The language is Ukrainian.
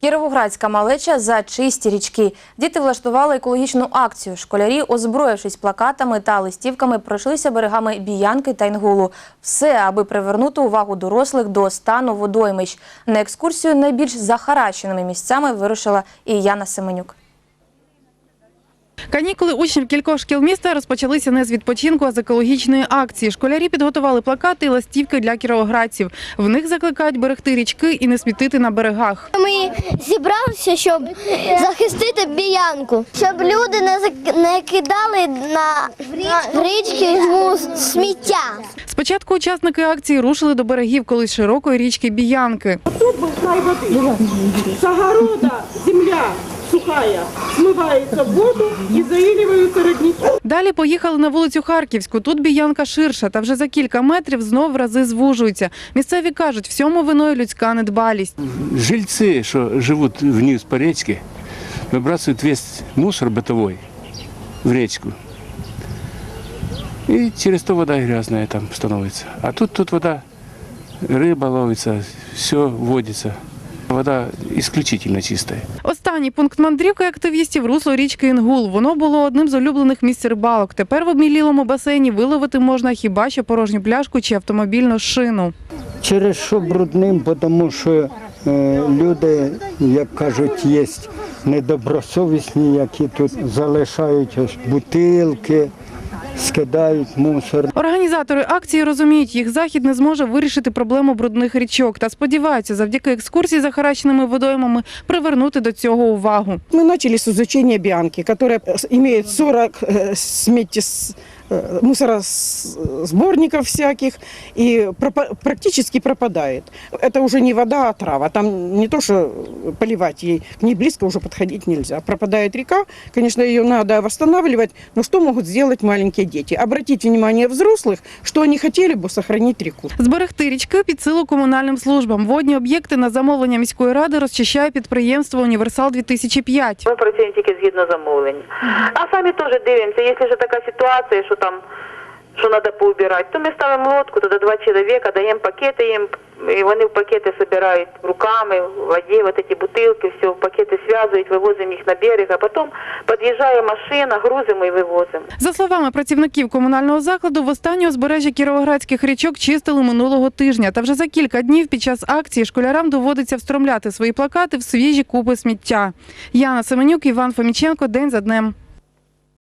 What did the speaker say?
Кіровоградська малеча за чисті річки. Діти влаштували екологічну акцію. Школярі, озброївшись плакатами та листівками, пройшлися берегами Біянки та Інгулу. Все, аби привернути увагу дорослих до стану водоймищ. На екскурсію найбільш захаращеними місцями вирушила і Яна Семенюк. Канікули учнів кількох шкіл міста розпочалися не з відпочинку, а з екологічної акції. Школярі підготували плакати і ластівки для кіровоградців. В них закликають берегти річки і не смітити на берегах. Ми зібралися, щоб захистити біянку, щоб люди не зак- не кидали на річки сміття. Спочатку учасники акції рушили до берегів колись широкої річки Біянки. край воды. С огорода земля сухая смывается в воду и заиливаются родники. Далі поїхали на вулицю Харківську. Тут Біянка ширша, та вже за кілька метрів знов в рази звужується. Місцеві кажуть, всьому виною людська недбалість. Жильцы, что живут вниз по речке, выбрасывают весь мусор бытовой в речку. И через то вода грязная там становится. А тут, тут вода, рыба ловится, все водится. Вода исключительно чистая. Останній пункт мандрівки активістів русло річки Інгул. Воно було одним з улюблених місць рибалок. Тепер в обмілілому басейні виловити можна хіба що порожню пляшку чи автомобільну шину. Через що брудним, тому що е, люди, як кажуть, є недобросовісні, які тут залишають ось бутилки, скидають мусор. Організатори акції розуміють, їх захід не зможе вирішити проблему брудних річок та сподіваються, завдяки екскурсії за хараченими водоймами привернути до цього увагу. Мы начали с изучения Бианки, которая э, имеет 40 э, смети с- э, мусоросборников всяких и пропа- практически пропадает. Это уже не вода, а трава. Там не то, что поливать ей, к ней близко уже подходить нельзя. Пропадает река, конечно, ее надо восстанавливать, но что могут сделать маленькие дети? Обратить внимание взрослых, что они хотели бы сохранить реку. Зберегти річки під силу комунальним службам. Водні об'єкти на замовлення міської ради розчищає підприємство Універсал 2005 Ми працюємо тільки згідно замовлення. А самі теж дивимося, якщо ж така ситуація, що там що треба поубирати, то ми ставимо лодку, туди два чоловіка, даємо пакети їм, і вони в пакети збирають руками, в воді, вот ці бутилки, все в пакети зв'язують, вивозимо їх на берег, а потім під'їжджає машина, грузимо і вивозимо. За словами працівників комунального закладу, в останнє узбережжя кіровоградських річок чистили минулого тижня. Та вже за кілька днів під час акції школярам доводиться встромляти свої плакати в свіжі купи сміття. Яна Семенюк, Іван Фоміченко. День за днем.